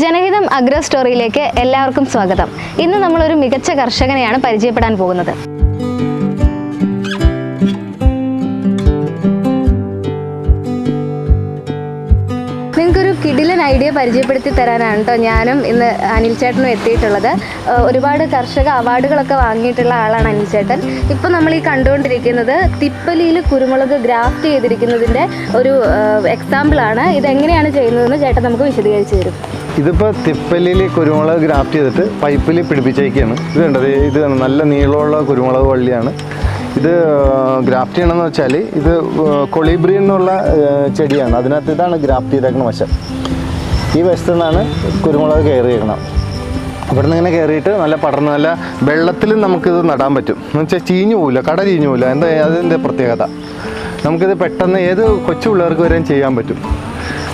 ജനഹിതം agro സ്റ്റോറിയിലേക്ക് എല്ലാവർക്കും സ്വാഗതം. ഇന്ന് നമ്മളൊരു മികച്ച കർഷകനെയാണ് പരിചയപ്പെടാൻ പോകുന്നത്. നിങ്ങൾക്കൊരു കിടിലൻ ഐഡിയ പരിചയപ്പെടുത്തി തരാനാണ് കേട്ടോ ഞാനും ഇന്ന് അനിൽ ചേട്ടനും എത്തിയിട്ടുള്ളത്. ഒരുപാട് കർഷക അവാർഡുകളൊക്കെ വാങ്ങിയിട്ടുള്ള ആളാണ് അനിൽ ചേട്ടൻ. ഇപ്പം നമ്മൾ ഈ കണ്ടുകൊണ്ടിരിക്കുന്നത് തിപ്പലിയിൽ കുരുമുളക് ഗ്രാഫ്റ്റ് ചെയ്തിരിക്കുന്നതിന്റെ ഒരു എക്സാമ്പിളാണ് ഇതെങ്ങനെയാണ് ചെയ്യുന്നതെന്ന് ചേട്ടൻ നമുക്ക് വിശദീകരിച്ച് തരും. ഇതിപ്പോൾ തിപ്പലിൽ കുരുമുളക് ഗ്രാഫ്റ്റ് ചെയ്തിട്ട് പൈപ്പിൽ പിടിപ്പിച്ചേക്കാണ് ഇത് കണ്ടത് ഇത് നല്ല നീളമുള്ള കുരുമുളക് വള്ളിയാണ്. ഇത് ഗ്രാഫ്റ്റ് ചെയ്യണമെന്ന് വെച്ചാൽ ഇത് കൊളിബ്രി എന്നുള്ള ചെടിയാണ്. അതിനകത്ത് ഇതാണ് ഗ്രാഫ്റ്റ് ചെയ്തേക്കുന്ന വശം. ഈ വശത്തു നിന്നാണ് കുരുമുളക് കയറി ചെയ്യണം ഇവിടുന്ന് ഇങ്ങനെ കയറിയിട്ട് നല്ല പടർന്ന് നല്ല വെള്ളത്തിലും നമുക്കിത് നടാൻ പറ്റും. എന്ന് വെച്ചാൽ ചീഞ്ഞു പോവില്ല കട ചീഞ്ഞു പോവില്ല. എന്താ അതിന്റെ പ്രത്യേകത? നമുക്കിത് പെട്ടെന്ന് ഏത് കൊച്ചു പിള്ളേർക്ക് വരെയും ചെയ്യാൻ പറ്റും.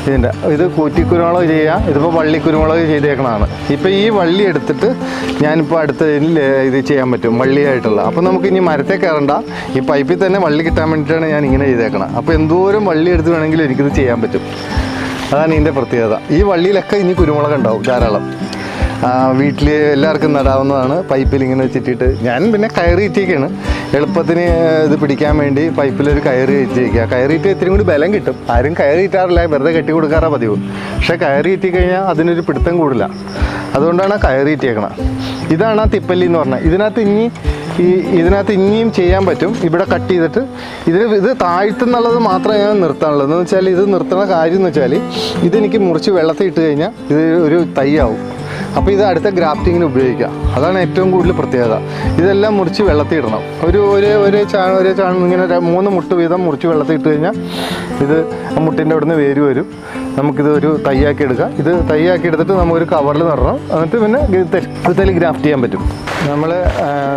ഇതിന്റെ ഇത് കൂറ്റിക്കുരുമുളക് ചെയ്യുക. ഇതിപ്പോൾ വള്ളി കുരുമുളക് ചെയ്തേക്കണതാണ്. ഇപ്പോൾ ഈ വള്ളി എടുത്തിട്ട് ഞാനിപ്പോൾ അടുത്ത ഇത് ചെയ്യാൻ പറ്റും വള്ളിയായിട്ടുള്ള. അപ്പോൾ നമുക്ക് ഇനി മരത്തെ കയറണ്ട. ഈ പൈപ്പിൽ തന്നെ വള്ളി കിട്ടാൻ വേണ്ടിയിട്ടാണ് ഞാൻ ഇങ്ങനെ ചെയ്തേക്കണം. അപ്പോൾ എന്തോരം വള്ളി എടുത്ത് വേണമെങ്കിലും എനിക്കിത് ചെയ്യാൻ പറ്റും. അതാണ് ഇതിന്റെ പ്രത്യേകത. ഈ വള്ളിയിലൊക്കെ ഇനി കുരുമുളക് ഉണ്ടാവും ധാരാളം. വീട്ടിൽ എല്ലാവർക്കും നടാവുന്നതാണ്. പൈപ്പിൽ ഇങ്ങനെ വെച്ചിട്ടിട്ട് ഞാൻ പിന്നെ കയറിയിട്ടേക്കാണ് എളുപ്പത്തിന് ഇത് പിടിക്കാൻ വേണ്ടി പൈപ്പിലൊരു കയറി വെച്ചിരിക്കുക. കയറിയിട്ട് ഇത്തിരി കൂടി ബലം കിട്ടും. ആരും കയറിയിട്ടാറില്ല വെറുതെ കെട്ടി കൊടുക്കാറാ പതിവ്. പക്ഷേ കയറി ഇട്ടി കഴിഞ്ഞാൽ അതിനൊരു പിടുത്തം കൂടില്ല. അതുകൊണ്ടാണ് കയറി ഇട്ടിയേക്കണം ഇതാണ് ആ തിപ്പല്ലി എന്ന് പറഞ്ഞത്. ഇതിനകത്ത് ഇനി ഈ ഇതിനകത്ത് ഇനിയും ചെയ്യാൻ പറ്റും. ഇവിടെ കട്ട് ചെയ്തിട്ട് ഇതിൽ ഇത് താഴ്ത്തുന്നുള്ളത് മാത്രമേ ഞാൻ നിർത്താനുള്ളൂ. എന്ന് വെച്ചാൽ ഇത് നിർത്തുന്ന കാര്യം എന്ന് വെച്ചാൽ ഇതെനിക്ക് മുറിച്ച് വെള്ളത്തിൽ ഇട്ട് കഴിഞ്ഞാൽ ഇത് ഒരു തൈയാവും. അപ്പോൾ ഇത് അടുത്ത ഗ്രാഫ്റ്റിങ്ങിന് ഉപയോഗിക്കാം. അതാണ് ഏറ്റവും കൂടുതൽ പ്രത്യേകത. ഇതെല്ലാം മുറിച്ച് വെള്ളത്തിൽ ഇടണം. ഒരു ഒരു ഒരു ചാണ ഒരു ചാണ ഇങ്ങനെ മൂന്ന് മുട്ട് വീതം മുറിച്ച് വെള്ളത്തിൽ ഇട്ട് കഴിഞ്ഞാൽ ഇത് മുട്ടിന്റെ അവിടുന്ന് വേര് വരും. നമുക്കിത് ഒരു തയ്യാക്കി എടുക്കാം. ഇത് തയ്യാക്കി എടുത്തിട്ട് നമുക്കൊരു കവറിൽ നടണം. എന്നിട്ട് പിന്നെ വിത്തൽ ഗ്രാഫ്റ്റ് ചെയ്യാൻ പറ്റും. നമ്മൾ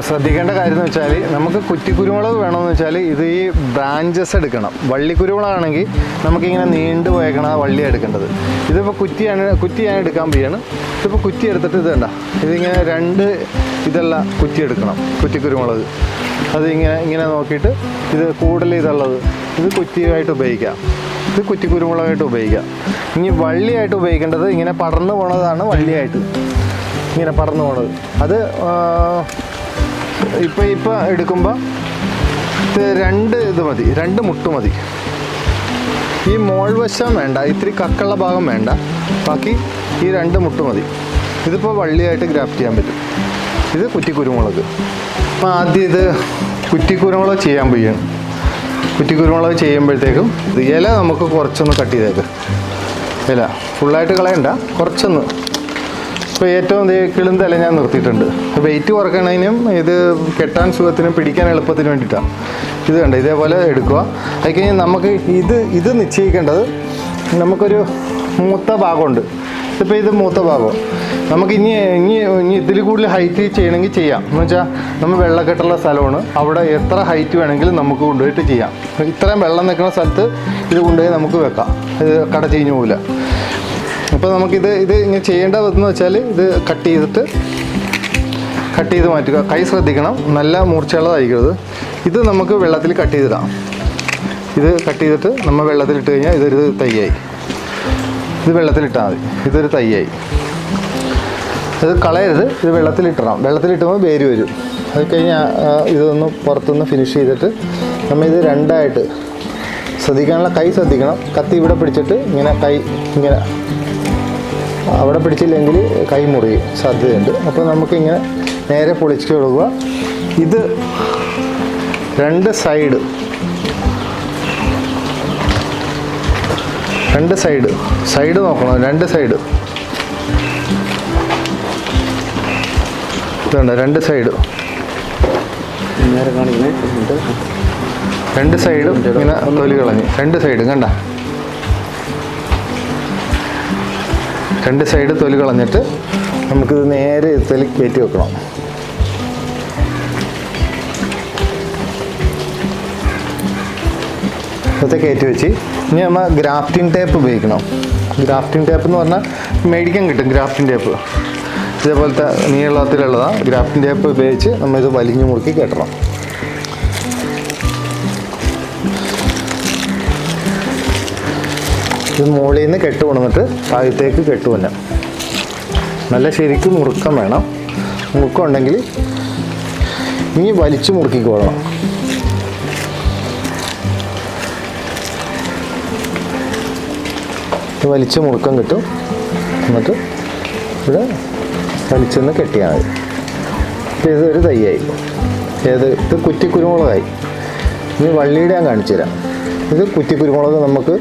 ശ്രദ്ധിക്കേണ്ട കാര്യം എന്ന് വെച്ചാൽ നമുക്ക് കുറ്റിക്കുരുമുളക് വേണമെന്ന് വെച്ചാൽ ഇത് ഈ ബ്രാഞ്ചസ് എടുക്കണം. വള്ളിക്കുരുമുളകാണെങ്കിൽ നമുക്കിങ്ങനെ നീണ്ടു പോയേക്കണ വള്ളി എടുക്കേണ്ടത്. ഇതിപ്പോൾ കുറ്റിയാണ് കുറ്റിയാണ് എടുക്കാൻ പോയാണ് ഇതിപ്പോൾ കുറ്റി എടുത്തിട്ട് ഇത് വേണ്ട ഇതിങ്ങനെ രണ്ട് ഇതല്ല കുറ്റി എടുക്കണം കുറ്റിക്കുരുമുളക്. അതിങ്ങനെ ഇങ്ങനെ നോക്കിയിട്ട് ഇത് കൂടുതൽ ഇതുള്ളത് ഇത് കുറ്റിയായിട്ട് ഉപയോഗിക്കാം. ഇത് കുറ്റിക്കുരുമുളകായിട്ട് ഉപയോഗിക്കാം. ഇനി വള്ളിയായിട്ട് ഉപയോഗിക്കേണ്ടത് ഇങ്ങനെ പടർന്നു പോണതാണ് വള്ളിയായിട്ട്. ഇങ്ങനെ പടർന്നു പോണത്. അത് ഇപ്പം ഇപ്പം എടുക്കുമ്പോൾ രണ്ട് ഇത് മതി. രണ്ട് മുട്ട് മതി. ഈ മോൾവശം വേണ്ട. ഇത്തിരി കക്കുള്ള ഭാഗം വേണ്ട. ബാക്കി ഈ രണ്ട് മുട്ട് മതി. ഇതിപ്പോൾ വള്ളിയായിട്ട് ഗ്രാഫ്റ്റ് ചെയ്യാൻ പറ്റും. ഇത് കുറ്റിക്കുരുമുളക്. അപ്പം ആദ്യം ഇത് കുറ്റിക്കുരുമുളക് ചെയ്യാൻ പോയാണ് കുറ്റിക്കുരുമുളക് ചെയ്യുമ്പോഴത്തേക്കും ഇത് ഇല നമുക്ക് കുറച്ചൊന്ന് കട്ട് ചെയ്തേക്ക്. ഇല ഫുള്ളായിട്ട് കളയണ്ട കുറച്ചൊന്ന്. ഇപ്പോൾ ഏറ്റവും ദേ കിളുന്ത ഇല ഞാൻ നിർത്തിയിട്ടുണ്ട്. വെയിറ്റ് കുറക്കണതിനും ഇത് കെട്ടാൻ സുഖത്തിനും പിടിക്കാൻ എളുപ്പത്തിന് വേണ്ടിയിട്ടാണ് ഇത് കണ്ട? ഇതേപോലെ എടുക്കുക. അത് കഴിഞ്ഞ് നമുക്ക് ഇത് ഇത് നിശ്ചയിക്കേണ്ടത് നമുക്കൊരു മൂത്ത ഭാഗമുണ്ട്. ഇപ്പോൾ ഇത് മൂത്ത ഭാഗം. നമുക്ക് ഇനി ഇനി ഇനി ഇതിൽ കൂടുതൽ ഹൈറ്റ് ചെയ്യണമെങ്കിൽ ചെയ്യാം. എന്ന് വെച്ചാൽ നമ്മൾ വെള്ളക്കെട്ടുള്ള സ്ഥലമാണ്. അവിടെ എത്ര ഹൈറ്റ് വേണമെങ്കിലും നമുക്ക് കൊണ്ടുപോയിട്ട് ചെയ്യാം. ഇത്രയും വെള്ളം നിൽക്കുന്ന സ്ഥലത്ത് ഇത് കൊണ്ടുപോയി നമുക്ക് വെക്കാം. ഇത് കട ചീഞ്ഞു പോകില്ല അപ്പോൾ നമുക്കിത് ഇത് ഇങ്ങനെ ചെയ്യേണ്ടതെന്ന് വെച്ചാൽ ഇത് കട്ട് ചെയ്തിട്ട് കട്ട് ചെയ്ത് മാറ്റുക. കൈ ശ്രദ്ധിക്കണം. നല്ല മൂർച്ചയുള്ളതായിരിക്കരുത്. ഇത് നമുക്ക് വെള്ളത്തിൽ കട്ട് ചെയ്തിടാം. ഇത് കട്ട് ചെയ്തിട്ട് നമ്മൾ വെള്ളത്തിലിട്ട് കഴിഞ്ഞാൽ ഇതൊരു തൈയായി ഇത് വെള്ളത്തിലിട്ടാൽ മതി. ഇതൊരു തയ്യായി ഇത് കളയരുത് ഇത് വെള്ളത്തിലിട്ടണം. വെള്ളത്തിലിട്ടുമ്പോൾ വേര് വരും. അത് കഴിഞ്ഞാൽ ഇതൊന്ന് പുറത്തുനിന്ന് ഫിനിഷ് ചെയ്തിട്ട് നമ്മൾ ഇത് രണ്ടായിട്ട് ശ്രദ്ധിക്കാനുള്ള കൈ ശ്രദ്ധിക്കണം. കത്തി ഇവിടെ പിടിച്ചിട്ട് ഇങ്ങനെ കൈ ഇങ്ങനെ അവിടെ പിടിച്ചില്ലെങ്കിൽ കൈ മുറിയും സാധ്യതയുണ്ട്. അപ്പോൾ നമുക്കിങ്ങനെ നേരെ പൊളിച്ച് കൊടുക്കുക. ഇത് രണ്ട് സൈഡ് രണ്ട് സൈഡ് സൈഡ് നോക്കണം. രണ്ട് സൈഡ് ഇതുണ്ട്. രണ്ട് സൈഡ് രണ്ട് സൈഡും ഇങ്ങനെ തൊലി കളഞ്ഞ്. രണ്ട് സൈഡും കണ്ട? രണ്ട് സൈഡ് തൊലി കളഞ്ഞിട്ട് നമുക്കിത് നേരെ തൊലി കയറ്റി വെക്കണം. ഇതൊക്കെ കയറ്റി വെച്ച് ഇനി നമ്മൾ ഗ്രാഫ്റ്റിംഗ് ടേപ്പ് ഉപയോഗിക്കണം. ഗ്രാഫ്റ്റിംഗ് ടേപ്പ് എന്ന് പറഞ്ഞാൽ മേടിക്കാൻ കിട്ടും ഗ്രാഫ്റ്റിംഗ് ടേപ്പ് ഇതേപോലത്തെ നീളത്തിലുള്ളതാണ് ഗ്രാഫ്റ്റിംഗ് ടേപ്പ് ഉപയോഗിച്ച് നമ്മൾ ഇത് വലിഞ്ഞു മുറുക്കി കെട്ടണം. ഇത് മുകളിൽ നിന്ന് കെട്ട് കൊണ്ടുവന്നിട്ട് താഴത്തേക്ക് കെട്ട് നല്ല ശരിക്കും മുറുക്കം വേണം. മുറുക്കം ഉണ്ടെങ്കിൽ ഇനി വലിച്ചു മുറുക്കിക്കോളണം വലിച്ച് മുറുക്കം കിട്ടും. എന്നിട്ട് ഇവിടെ വലിച്ചൊന്ന് കെട്ടിയാൽ മതി. ഇത് ഒരു തൈയായി. ഏത് ഇത് കുറ്റി കുരുമുളകായി. ഇനി വള്ളിയുടെ ഞാൻ കാണിച്ചു തരാം. ഇത് കുറ്റി കുരുമുളക് നമുക്ക്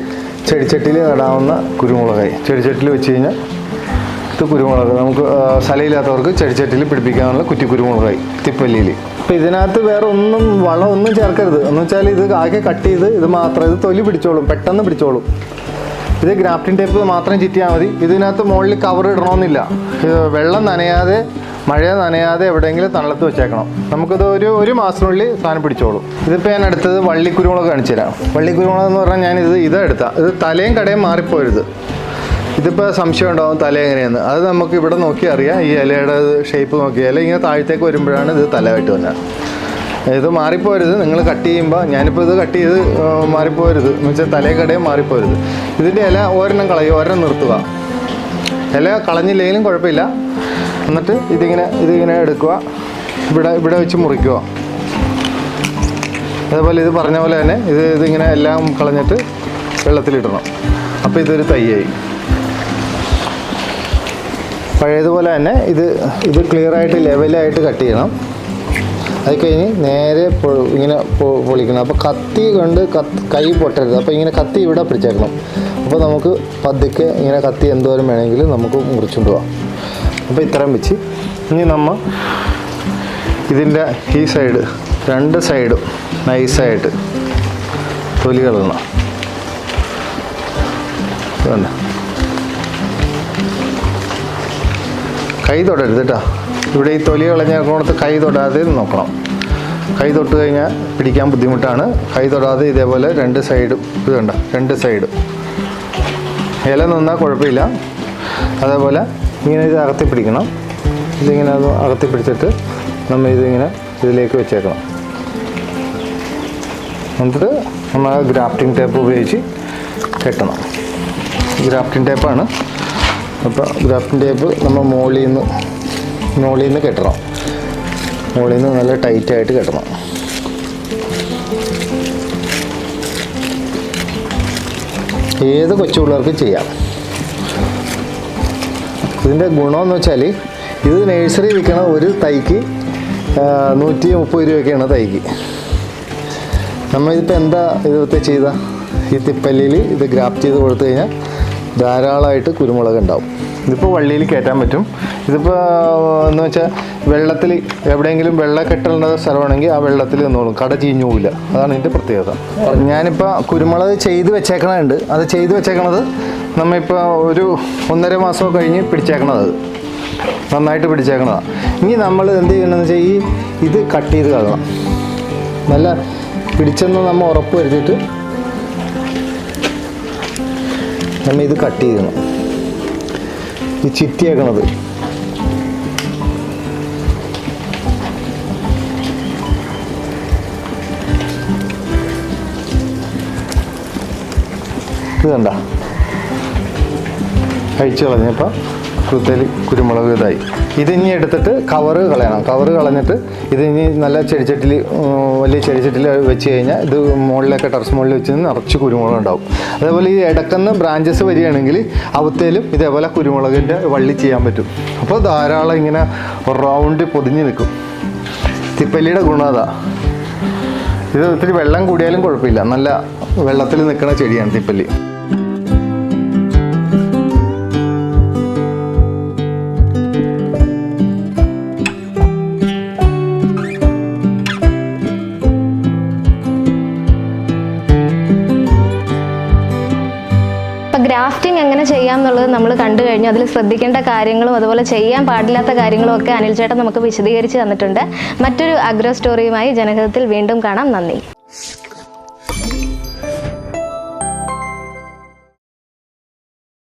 ചെടിച്ചട്ടിയിൽ നടാവുന്ന കുരുമുളകായി. ചെടിച്ചട്ടിയിൽ വെച്ച് കഴിഞ്ഞാൽ ഇത് കുരുമുളക്. നമുക്ക് സ്ഥലയില്ലാത്തവർക്ക് ചെടിച്ചട്ടിയിൽ പിടിപ്പിക്കാനുള്ള കുറ്റി കുരുമുളകായി തിപ്പല്ലിയിൽ. അപ്പം ഇതിനകത്ത് വേറെ ഒന്നും വളം ഒന്നും ചേർക്കരുത്. എന്ന് വെച്ചാൽ ഇത് ആകെ കട്ട് ചെയ്ത് ഇത് മാത്രം ഇത് തൊലി പിടിച്ചോളും. പെട്ടെന്ന് പിടിച്ചോളും. ഇത് ഗ്രാഫ്റ്റിംഗ് ടേപ്പ് മാത്രം ചിറ്റിയാൽ മതി. ഇതിനകത്ത് മുകളിൽ കവർ ഇടണമെന്നില്ല. വെള്ളം നനയാതെ മഴ നനയാതെ എവിടെയെങ്കിലും തണലത്ത് വെച്ചേക്കണം. നമുക്കിത് ഒരു ഒരു മാസത്തിനുള്ളിൽ സാധനം പിടിച്ചോളും. ഇതിപ്പോൾ ഞാൻ എടുത്തത് വള്ളിക്കുരുമുളക് കാണിച്ചു തരാം. വള്ളിക്കുരുമുളക് എന്ന് പറഞ്ഞാൽ ഞാൻ ഇത് ഇതാ എടുത്താൽ ഇത് തലയും കടയും മാറിപ്പോരുത്. ഇതിപ്പോൾ സംശയം ഉണ്ടാവും തല എങ്ങനെയെന്ന്. അത് നമുക്ക് ഇവിടെ നോക്കി അറിയാം. ഈ ഇലയുടെ ഷേപ്പ് നോക്കി. ഇല ഇങ്ങനെ താഴത്തേക്ക് വരുമ്പോഴാണ് ഇത് തലയായിട്ട് വന്നത്. ഇത് മാറിപ്പോരുത്. നിങ്ങൾ കട്ട് ചെയ്യുമ്പോൾ ഞാനിപ്പോൾ ഇത് കട്ട് ചെയ്ത് മാറിപ്പോരുത്. എന്ന് വെച്ചാൽ തലേക്കടയും കടയും മാറിപ്പോരുത്. ഇതിന്റെ ഇല ഒരെണ്ണം കളയും ഒരെണ്ണം നിർത്തുക. ഇല കളഞ്ഞില്ലെങ്കിലും കുഴപ്പമില്ല. എന്നിട്ട് ഇതിങ്ങനെ ഇതിങ്ങനെ എടുക്കുക. ഇവിടെ ഇവിടെ വെച്ച് മുറിക്കുക. അതേപോലെ ഇത് പറഞ്ഞ പോലെ തന്നെ ഇത് ഇതിങ്ങനെ എല്ലാം കളഞ്ഞിട്ട് വെള്ളത്തിലിടണം. അപ്പോൾ ഇതൊരു തൈയായി പഴയതുപോലെ തന്നെ ഇത് ഇത് ക്ലിയറായിട്ട് ലെവലായിട്ട് കട്ട് ചെയ്യണം. അത് കഴിഞ്ഞ് നേരെ ഇങ്ങനെ പൊളിക്കണം. അപ്പോൾ കത്തി കൊണ്ട് കൈ പൊട്ടരുത്. അപ്പോൾ ഇങ്ങനെ കത്തി ഇവിടെ പിടിച്ചേക്കണം. അപ്പോൾ നമുക്ക് പതുക്കെ ഇങ്ങനെ കത്തി എന്തോരം വേണമെങ്കിലും നമുക്ക് മുറിച്ചുകൊണ്ട് പോവാം. അപ്പോൾ ഇത്രയും വെച്ച് ഇനി നമ്മൾ ഇതിന്റെ ഈ സൈഡ് രണ്ട് സൈഡും നൈസായിട്ട് തൊലി കളയണം. വേണ്ട കൈ തൊടരുത് കേട്ടോ. ഇവിടെ ഈ തൊലി കളഞ്ഞിടത്ത് കൈ തൊടാതെ നോക്കണം. കൈ തൊട്ട് കഴിഞ്ഞാൽ പിടിക്കാൻ ബുദ്ധിമുട്ടാണ്. കൈ തൊടാതെ ഇതേപോലെ രണ്ട് സൈഡും ഇത് കണ്ട? രണ്ട് സൈഡും. ഇല നിന്നാൽ കുഴപ്പമില്ല. അതേപോലെ ഇങ്ങനെ ഇത് അകത്തി പിടിക്കണം. ഇതിങ്ങനെ അത് അകത്തി പിടിച്ചിട്ട് നമ്മൾ ഇതിങ്ങനെ ഇതിലേക്ക് വെച്ചേക്കണം. എന്നിട്ട് നമ്മൾ ഗ്രാഫ്റ്റിംഗ് ടേപ്പ് ഉപയോഗിച്ച് കെട്ടണം. ഗ്രാഫ്റ്റിംഗ് ടേപ്പാണ്. അപ്പോൾ ഗ്രാഫ്റ്റിംഗ് ടേപ്പ് നമ്മൾ മുകളിൽ നിന്ന് മുകളിൽ നിന്ന് കെട്ടണം. മുകളിൽ നിന്ന് നല്ല ടൈറ്റായിട്ട് കെട്ടണം. ഏത് കൊച്ചു പിള്ളേർക്കും ചെയ്യാം. ഇതിന്റെ ഗുണമെന്ന് വെച്ചാൽ ഇത് നേഴ്സറി വിൽക്കണ ഒരു തൈക്ക് നൂറ്റി മുപ്പത് രൂപയൊക്കെയാണ് തൈക്ക്. നമ്മളിതിപ്പോൾ എന്താ ഇതൊക്കെ ചെയ്ത? ഈ തിപ്പല്ലിയിൽ ഇത് ഗ്രാഫ്റ്റ് ചെയ്ത് കൊടുത്തു കഴിഞ്ഞാൽ ധാരാളമായിട്ട് കുരുമുളക് ഉണ്ടാവും. ഇതിപ്പോൾ വള്ളിയിൽ കയറ്റാൻ പറ്റും. ഇതിപ്പോൾ എന്ന് വെച്ചാൽ വെള്ളത്തിൽ എവിടെയെങ്കിലും വെള്ളക്കെട്ടുള്ള സ്ഥലമാണെങ്കിൽ ആ വെള്ളത്തിൽ നിന്നോളും. കട ചീഞ്ഞു പോവില്ല. അതാണ് ഇതിന്റെ പ്രത്യേകത. ഞാനിപ്പോൾ കുരുമുളക് ചെയ്ത് വെച്ചേക്കണുണ്ട് അത് ചെയ്ത് വെച്ചേക്കണത് നമ്മളിപ്പോൾ ഒരു ഒന്നര മാസം കഴിഞ്ഞ് പിടിച്ചേക്കണത്. നന്നായിട്ട് പിടിച്ചേക്കണതാണ് ഇനി നമ്മൾ എന്ത് ചെയ്യണമെന്ന് വെച്ചാൽ ഈ ഇത് കട്ട് ചെയ്ത് കളയണം. നല്ല പിടിച്ചെന്ന് നമ്മൾ ഉറപ്പ് വരുത്തിയിട്ട് നമ്മൾ ഇത് കട്ട് ചെയ്യണം. ഈ ചിറ്റിയേക്കണത്. ഇത് കണ്ട? കഴിച്ചു കളഞ്ഞപ്പോൾ കുത്തൽ കുരുമുളക് ഇതായി. ഇതിനി എടുത്തിട്ട് കവറ് കളയണം. കവറ് കളഞ്ഞിട്ട് ഇത് ഇനി നല്ല ചെടിച്ചട്ടിൽ വലിയ ചെടിച്ചട്ടിൽ വെച്ച് കഴിഞ്ഞാൽ ഇത് മുകളിലൊക്കെ ടെറസ് മുകളിൽ വെച്ച് നിറച്ച് കുരുമുളക് ഉണ്ടാവും അതേപോലെ ഈ ഇടക്കുന്ന ബ്രാഞ്ചസ് വരികയാണെങ്കിൽ അവത്തേലും ഇതേപോലെ കുരുമുളകിന്റെ വള്ളി ചെയ്യാൻ പറ്റും. അപ്പോൾ ധാരാളം ഇങ്ങനെ റൗണ്ട് പൊതിഞ്ഞ് നിൽക്കും. തിപ്പല്ലിയുടെ ഗുണം ഇത് ഒത്തിരി വെള്ളം കൂടിയാലും കുഴപ്പമില്ല. നല്ല വെള്ളത്തിൽ നിൽക്കുന്ന ചെടിയാണ് തിപ്പല്ലി. ഗ്രാഫ്റ്റിംഗ് എങ്ങനെ ചെയ്യാം എന്നുള്ളത് നമ്മൾ കണ്ടു കഴിഞ്ഞു. അതിൽ ശ്രദ്ധിക്കേണ്ട കാര്യങ്ങളും അതുപോലെ ചെയ്യാൻ പാടില്ലാത്ത കാര്യങ്ങളും ഒക്കെ അനിൽ ചേട്ടൻ നമുക്ക് വിശദീകരിച്ച് തന്നിട്ടുണ്ട്. മറ്റൊരു അഗ്രോ സ്റ്റോറിയുമായി ജനഹിതത്തിൽ വീണ്ടും കാണാം. നന്ദി.